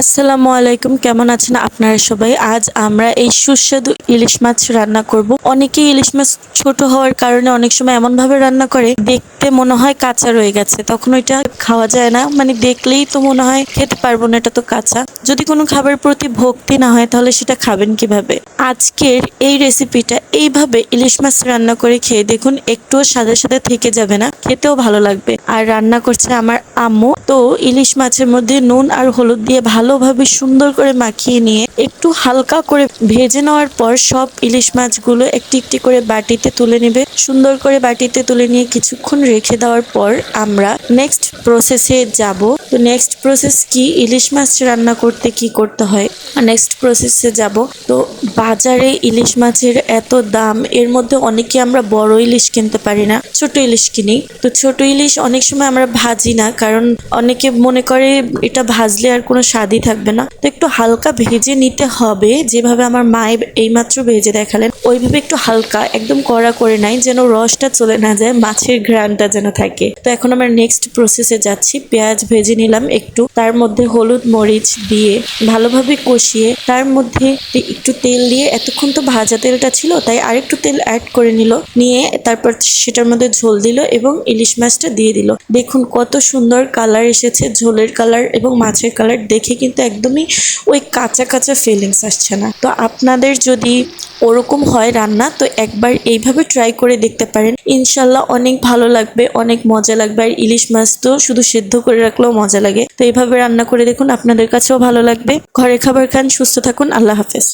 আসসালামু আলাইকুম, কেমন আছেন আপনারা সবাই? আজ আমরা এই সুস্বাদু ইলিশ মাছ রান্না করব। অনেকেই ইলিশ মাছ ছোট হওয়ার কারণে অনেক সময় এমন ভাবে রান্না করে, দেখতে মনে হয় কাঁচা রয়ে গেছে। তখন ওইটা খাওয়া যায় না। মানে দেখলেই তো মনে হয় খেতে পারব না, এটা তো কাঁচা। যদি কোনো খাবারের প্রতি ভক্তি না হয়, তাহলে সেটা খাবেন কীভাবে? আজকের এই রেসিপিটা এইভাবে ইলিশ মাছ রান্না করে খেয়ে দেখুন, একটুও সাথে সাথে থেকে যাবে না। খেতেও ভালো লাগবে। আর রান্না করছে আমার আম্মু। তো ইলিশ মাছের মধ্যে নুন আর হলুদ দিয়ে ভালোভাবে সুন্দর করে মাখিয়ে নিয়ে একটু হালকা করে ভেজে নেওয়ার পর সব ইলিশ মাছগুলো একটি একটি করে বাটিতে তুলে নেবে। সুন্দর করে বাটিতে তুলে নিয়ে কিছুক্ষণ রেখে দেওয়ার পর আমরা নেক্সট প্রসেসে যাব। তো নেক্সট প্রসেস কি? ইলিশ মাছ রান্না করতে কি করতে হয়? নেক্সট প্রসেসে যাব। তো বাজারে ইলিশ মাছের এত দাম, এর মধ্যে অনেকে আমরা বড় ইলিশ কিনতে পারি না, ছোট ইলিশ কিনি। তো ছোট ইলিশ অনেক সময় আমরা ভাজি না, কারণ অনেকে মনে করে এটা ভাজলে আর কোনো স্বাদই থাকবে না। তো একটু হালকা ভেজে নিতে হবে, যেভাবে আমার মায়ে এইমাত্র ভেজে দেখালেন। ওইভাবে একটু হালকা, একদম কড়া করে নাই, যেন রসটা চলে না যায়, মাছের ঘ্রাণটা যেন থাকে। তো এখন আমরা নেক্সট প্রসেসে যাচ্ছি, পেঁয়াজ ভেজে নিলাম একটু। তার মধ্যে হলুদ মরিচ দিয়ে ভালোভাবে কষিয়ে, তার মধ্যে একটু তেল দিয়ে, এতক্ষণ তো ভাজা তেলটা ছিল, তাই আরেকটু তেল অ্যাড করে নিল। নিয়ে তারপর সেটার মধ্যে ঝোল দিল এবং ইলিশ মাছটা দিয়ে দিল। দেখুন কত সুন্দর কালার এসেছে, ঝোলের কালার এবং মাছের কালার দেখে কিন্তু একদমই ওই কাঁচা কাঁচা ফিলিংস আসছে না। তো আপনাদের যদি ওরকম হয় রান্না, তো একবার এইভাবে ট্রাই করে দেখতে পারেন। ইনশাল্লাহ অনেক ভালো লাগবে, অনেক মজা লাগবে। আর ইলিশ মাছ তো শুধু সেদ্ধ করে রাখলেও মজা লাগে। তো এইভাবে রান্না করে দেখুন, আপনাদের কাছেও ভালো লাগবে। ঘরে খাবার খান, সুস্থ থাকুন, আল্লাহ হাফেজ।